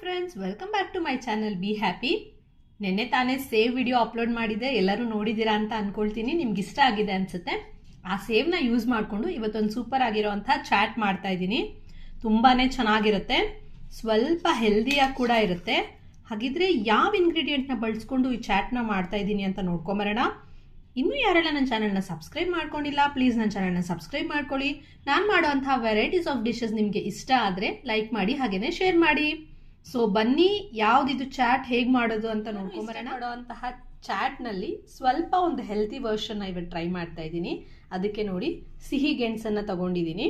Friends welcome back to my channel be happy ನಿನ್ನೆ ತಾನೇ save video upload ಮಾಡಿದೆ ಎಲ್ಲರೂ ನೋಡಿದ್ದೀರಾ ಅಂತ ಅನ್ಕೊಳ್ತೀನಿ. ನಿಮ್ಗೆ ಇಷ್ಟ ಆಗಿದೆ ಅನ್ಸುತ್ತೆ. ಆ ಸೇವ್ನ ಯೂಸ್ ಮಾಡಿಕೊಂಡು ಇವತ್ತೊಂದು ಸೂಪರ್ ಆಗಿರೋಂಥ ಚಾಟ್ ಮಾಡ್ತಾ ಇದ್ದೀನಿ. ತುಂಬಾ ಚೆನ್ನಾಗಿರುತ್ತೆ. ಸ್ವಲ್ಪ ಹೆಲ್ದಿಯಾಗಿ ಕೂಡ ಇರುತ್ತೆ. ಹಾಗಿದ್ರೆ ಯಾವ ಇಂಗ್ರೀಡಿಯೆಂಟ್ನ ಬಳಸ್ಕೊಂಡು ಈ ಚಾಟ್ನ ಮಾಡ್ತಾ ಇದ್ದೀನಿ ಅಂತ ನೋಡ್ಕೊಂಬರೋಣ. ಇನ್ನೂ ಯಾರೆಲ್ಲ ನನ್ನ ಚಾನಲ್ನ ಸಬ್ಸ್ಕ್ರೈಬ್ ಮಾಡ್ಕೊಂಡಿಲ್ಲ ಪ್ಲೀಸ್ ನನ್ನ ಚಾನಲ್ನ ಸಬ್ಸ್ಕ್ರೈಬ್ ಮಾಡ್ಕೊಳ್ಳಿ. ನಾನು ಮಾಡುವಂಥ ವೆರೈಟೀಸ್ ಆಫ್ ಡಿಶಸ್ ನಿಮಗೆ ಇಷ್ಟ ಆದರೆ ಲೈಕ್ ಮಾಡಿ ಹಾಗೆಯೇ ಶೇರ್ ಮಾಡಿ. ಸೊ ಬನ್ನಿ ಯಾವ್ದಿದು ಚಾಟ್ ಹೇಗೆ ಮಾಡೋದು ಅಂತ ನೋಡ್ಕೊಂಬರೋಣ. ಮಾಡುವಂತಹ ಚಾಟ್ನಲ್ಲಿ ಸ್ವಲ್ಪ ಒಂದು ಹೆಲ್ತಿ ವರ್ಷನ್ ಇವತ್ತು ಟ್ರೈ ಮಾಡ್ತಾ ಇದ್ದೀನಿ. ಅದಕ್ಕೆ ನೋಡಿ ಸಿಹಿ ಗೆಣಸನ್ನು ತಗೊಂಡಿದ್ದೀನಿ.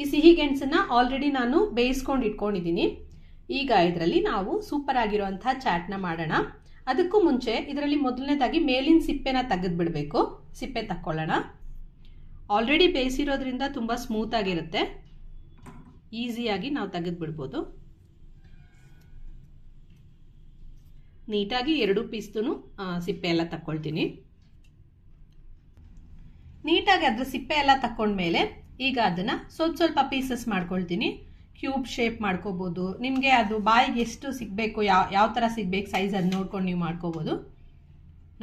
ಈ ಸಿಹಿ ಗೆಣಸನ್ನ ಆಲ್ರೆಡಿ ನಾನು ಬೇಯಿಸ್ಕೊಂಡು ಇಟ್ಕೊಂಡಿದ್ದೀನಿ. ಈಗ ಇದರಲ್ಲಿ ನಾವು ಸೂಪರ್ ಆಗಿರುವಂತಹ ಚಾಟ್ನ ಮಾಡೋಣ. ಅದಕ್ಕೂ ಮುಂಚೆ ಇದರಲ್ಲಿ ಮೊದಲನೇದಾಗಿ ಮೇಲಿನ ಸಿಪ್ಪೆನ ತೆಗೆದ್ಬಿಡ್ಬೇಕು ಸಿಪ್ಪೆ ತಕ್ಕೊಳ್ಳೋಣ. ಆಲ್ರೆಡಿ ಬೇಯಿಸಿರೋದ್ರಿಂದ ತುಂಬ ಸ್ಮೂತ್ ಆಗಿರುತ್ತೆ. ಈಸಿಯಾಗಿ ನಾವು ತೆಗೆದ್ಬಿಡ್ಬೋದು. ನೀಟಾಗಿ ಎರಡು ಪೀಸ್ತು ಸಿಪ್ಪೆ ಎಲ್ಲ ತಕ್ಕೊಳ್ತೀನಿ. ನೀಟಾಗಿ ಅದರ ಸಿಪ್ಪೆ ಎಲ್ಲ ತಕ್ಕೊಂಡ್ಮೇಲೆ ಈಗ ಅದನ್ನು ಸ್ವಲ್ಪ ಸ್ವಲ್ಪ ಪೀಸಸ್ ಮಾಡ್ಕೊಳ್ತೀನಿ. ಕ್ಯೂಬ್ ಶೇಪ್ ಮಾಡ್ಕೋಬೋದು. ನಿಮಗೆ ಅದು ಬಾಯಿಗೆ ಎಷ್ಟು ಸಿಗಬೇಕು, ಯಾವ ಯಾವ ಥರ ಸಿಗಬೇಕು, ಸೈಜ್ ಅದು ನೋಡ್ಕೊಂಡು ನೀವು ಮಾಡ್ಕೋಬೋದು.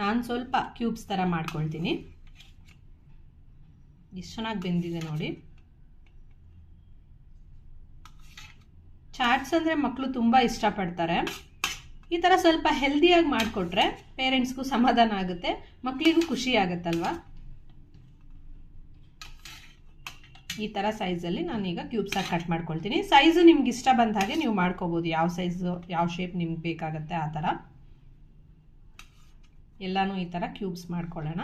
ನಾನು ಸ್ವಲ್ಪ ಕ್ಯೂಬ್ಸ್ ಥರ ಮಾಡ್ಕೊಳ್ತೀನಿ. ಎಷ್ಟು ಚೆನ್ನಾಗಿ ಬೆಂದಿದೆ ನೋಡಿ. ಚಾಟ್ಸ್ ಅಂದರೆ ಮಕ್ಕಳು ತುಂಬ ಇಷ್ಟಪಡ್ತಾರೆ. ಈ ಥರ ಸ್ವಲ್ಪ ಹೆಲ್ದಿಯಾಗಿ ಮಾಡಿಕೊಟ್ರೆ ಪೇರೆಂಟ್ಸ್ಗೂ ಸಮಾಧಾನ ಆಗುತ್ತೆ ಮಕ್ಕಳಿಗೂ ಖುಷಿ ಆಗುತ್ತಲ್ವಾ? ಈ ಥರ ಸೈಜಲ್ಲಿ ನಾನೀಗ ಕ್ಯೂಬ್ಸಾಗಿ ಕಟ್ ಮಾಡ್ಕೊಳ್ತೀನಿ. ಸೈಜು ನಿಮ್ಗೆ ಇಷ್ಟ ಬಂದ ಹಾಗೆ ನೀವು ಮಾಡ್ಕೋಬೋದು. ಯಾವ ಸೈಜು ಯಾವ ಶೇಪ್ ನಿಮ್ಗೆ ಬೇಕಾಗುತ್ತೆ ಆ ಥರ ಎಲ್ಲನೂ ಈ ಥರ ಕ್ಯೂಬ್ಸ್ ಮಾಡ್ಕೊಳ್ಳೋಣ.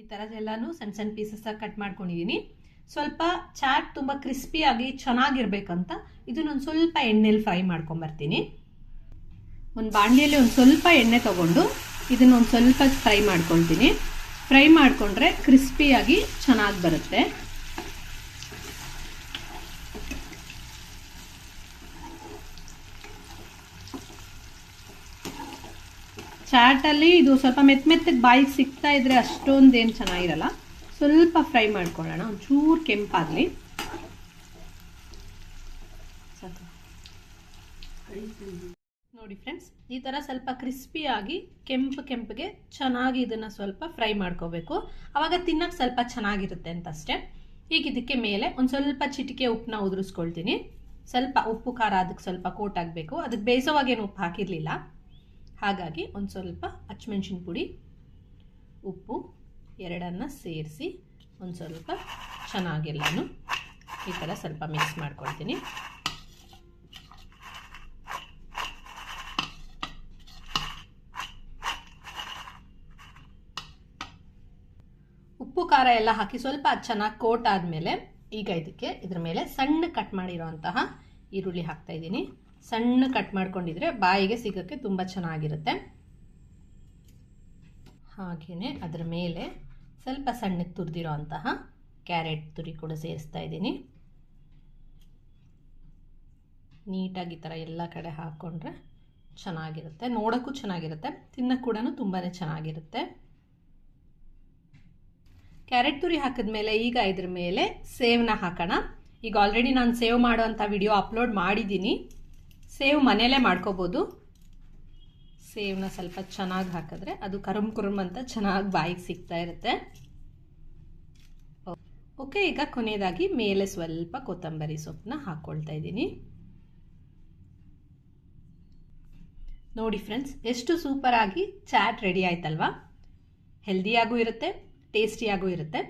ಈ ಥರದ್ದೆಲ್ಲನೂ ಸಣ್ಣ ಸಣ್ಣ ಪೀಸಸ್ಸಾಗಿ ಕಟ್ ಮಾಡ್ಕೊಂಡಿದ್ದೀನಿ ಸ್ವಲ್ಪ ಚಾಟ್ ತುಂಬ ಕ್ರಿಸ್ಪಿಯಾಗಿ ಚೆನ್ನಾಗಿರ್ಬೇಕಂತ ಇದನ್ನೊಂದು ಸ್ವಲ್ಪ ಎಣ್ಣೆಲಿ ಫ್ರೈ ಮಾಡ್ಕೊಂಬರ್ತೀನಿ. ಒಂದು ಬಾಣಲಿಯಲ್ಲಿ ಒಂದು ಸ್ವಲ್ಪ ಎಣ್ಣೆ ತಗೊಂಡು ಇದನ್ನೊಂದು ಸ್ವಲ್ಪ ಫ್ರೈ ಮಾಡ್ಕೊಳ್ತೀನಿ. ಫ್ರೈ ಮಾಡಿಕೊಂಡ್ರೆ ಕ್ರಿಸ್ಪಿಯಾಗಿ ಚೆನ್ನಾಗಿ ಬರುತ್ತೆ. ಚಾಟಲ್ಲಿ ಇದು ಸ್ವಲ್ಪ ಮೆತ್ತ ಮೆತ್ತಗೆ ಬಾಯಿಗೆ ಸಿಗ್ತಾ ಇದ್ರೆ ಅಷ್ಟೊಂದೇನು ಚೆನ್ನಾಗಿರಲ್ಲ. ಸ್ವಲ್ಪ ಫ್ರೈ ಮಾಡ್ಕೊಳ್ಳೋಣ, ಒಂಚೂರು ಕೆಂಪಾಗಲಿ. ನೋಡಿ ಫ್ರೆಂಡ್ಸ್ ಈ ಥರ ಸ್ವಲ್ಪ ಕ್ರಿಸ್ಪಿಯಾಗಿ ಕೆಂಪು ಕೆಂಪಿಗೆ ಚೆನ್ನಾಗಿ ಇದನ್ನು ಸ್ವಲ್ಪ ಫ್ರೈ ಮಾಡ್ಕೋಬೇಕು. ಆವಾಗ ತಿನ್ನಕ್ಕೆ ಸ್ವಲ್ಪ ಚೆನ್ನಾಗಿರುತ್ತೆ ಅಂತ ಅಷ್ಟೇ ಈಗ ಇದಕ್ಕೆ ಮೇಲೆ ಒಂದು ಸ್ವಲ್ಪ ಚಿಟಿಕೆ ಉಪ್ಪನ್ನ ಉದುರಿಸ್ಕೊಳ್ತೀನಿ. ಸ್ವಲ್ಪ ಉಪ್ಪು, ಖಾರ ಅದಕ್ಕೆ ಸ್ವಲ್ಪ ಕೋಟ್ ಆಗಬೇಕು ಅದಕ್ಕೆ ಬೇಯಿಸೋವಾಗೇನು ಉಪ್ಪು ಹಾಕಿರಲಿಲ್ಲ. ಹಾಗಾಗಿ ಒಂದು ಸ್ವಲ್ಪ ಹಚ್ಮೆಣ್ಸಿನ ಪುಡಿ ಉಪ್ಪು ಎರಡನ್ನು ಸೇರಿಸಿ ಒಂದು ಸ್ವಲ್ಪ ಚೆನ್ನಾಗೆಲ್ಲನೂ ಈ ಥರ ಸ್ವಲ್ಪ ಮಿಕ್ಸ್ ಮಾಡ್ಕೊಳ್ತೀನಿ. ಉಪ್ಪು, ಖಾರ ಎಲ್ಲ ಹಾಕಿ ಸ್ವಲ್ಪ ಅದು ಚೆನ್ನಾಗಿ ಕೋಟ್ ಆದಮೇಲೆ ಈಗ ಇದಕ್ಕೆ ಇದ್ರ ಮೇಲೆ ಸಣ್ಣ ಕಟ್ ಮಾಡಿರೋಂತಹ ಈರುಳ್ಳಿ ಹಾಕ್ತಾ ಇದ್ದೀನಿ. ಸಣ್ಣ ಕಟ್ ಮಾಡ್ಕೊಂಡಿದ್ರೆ ಬಾಯಿಗೆ ಸಿಗೋಕ್ಕೆ ತುಂಬ ಚೆನ್ನಾಗಿರುತ್ತೆ. ಹಾಗೆಯೇ ಅದರ ಮೇಲೆ ಸ್ವಲ್ಪ ಸಣ್ಣಕ್ಕೆ ತುರಿದಿರೋ ಅಂತಹ ಕ್ಯಾರೆಟ್ ತುರಿ ಕೂಡ ಸೇರಿಸ್ತಾ ಇದ್ದೀನಿ. ನೀಟಾಗಿ ಈ ಥರ ಎಲ್ಲ ಕಡೆ ಹಾಕ್ಕೊಂಡ್ರೆ ಚೆನ್ನಾಗಿರುತ್ತೆ. ನೋಡೋಕ್ಕೂ ಚೆನ್ನಾಗಿರುತ್ತೆ ತಿನ್ನಕ್ಕೆ ಕೂಡ ತುಂಬಾ ಚೆನ್ನಾಗಿರುತ್ತೆ. ಕ್ಯಾರೆಟ್ ತುರಿ ಹಾಕಿದ್ಮೇಲೆ ಈಗ ಇದ್ರ ಮೇಲೆ ಸೇವ್ನ ಹಾಕೋಣ. ಈಗ ಆಲ್ರೆಡಿ ನಾನು ಸೇವ್ ಮಾಡೋವಂಥ ವಿಡಿಯೋ ಅಪ್ಲೋಡ್ ಮಾಡಿದ್ದೀನಿ. ಸೇವ್ ಮನೆಯಲ್ಲೇ ಮಾಡ್ಕೋಬೋದು. ಸೇವ್ನ ಸ್ವಲ್ಪ ಚೆನ್ನಾಗಿ ಹಾಕಿದ್ರೆ ಅದು ಕರುಮ್ ಕುರುಮ್ ಅಂತ ಚೆನ್ನಾಗಿ ಬಾಯಿಗೆ ಸಿಗ್ತಾ ಇರುತ್ತೆ. ಓಕೆ, ಈಗ ಕೊನೆಯದಾಗಿ ಮೇಲೆ ಸ್ವಲ್ಪ ಕೊತ್ತಂಬರಿ ಸೊಪ್ಪನ್ನ ಹಾಕ್ಕೊಳ್ತಾ ಇದ್ದೀನಿ. ನೋಡಿ ಫ್ರೆಂಡ್ಸ್, ಎಷ್ಟು ಸೂಪರಾಗಿ ಚಾಟ್ ರೆಡಿ ಆಯ್ತಲ್ವಾ? ಹೆಲ್ದಿಯಾಗೂ ಇರುತ್ತೆ, ಟೇಸ್ಟಿಯಾಗೂ ಇರುತ್ತೆ.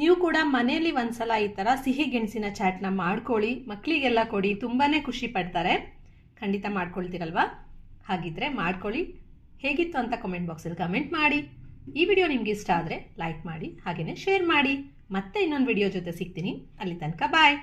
ನೀವು ಕೂಡ ಮನೆಯಲ್ಲಿ ಒಂದ್ಸಲ ಈ ಥರ ಸಿಹಿ ಗೆಣಸಿನ ಚಾಟ್ನ ಮಾಡ್ಕೊಳ್ಳಿ. ಮಕ್ಕಳಿಗೆಲ್ಲ ಕೊಡಿ ತುಂಬಾ ಖುಷಿ ಪಡ್ತಾರೆ. ಖಂಡಿತ ಮಾಡ್ಕೊಳ್ತೀರಲ್ವಾ? ಹಾಗಿದ್ರೆ ಮಾಡ್ಕೊಳ್ಳಿ. ಹೇಗಿತ್ತು ಅಂತ ಕಮೆಂಟ್ ಬಾಕ್ಸಲ್ಲಿ ಕಮೆಂಟ್ ಮಾಡಿ. ಈ ವಿಡಿಯೋ ನಿಮ್ಗೆ ಇಷ್ಟ ಆದರೆ ಲೈಕ್ ಮಾಡಿ ಹಾಗೆಯೇ ಶೇರ್ ಮಾಡಿ. ಮತ್ತೆ ಇನ್ನೊಂದು ವಿಡಿಯೋ ಜೊತೆ ಸಿಗ್ತೀನಿ. ಅಲ್ಲಿ ತನಕ ಬಾಯ್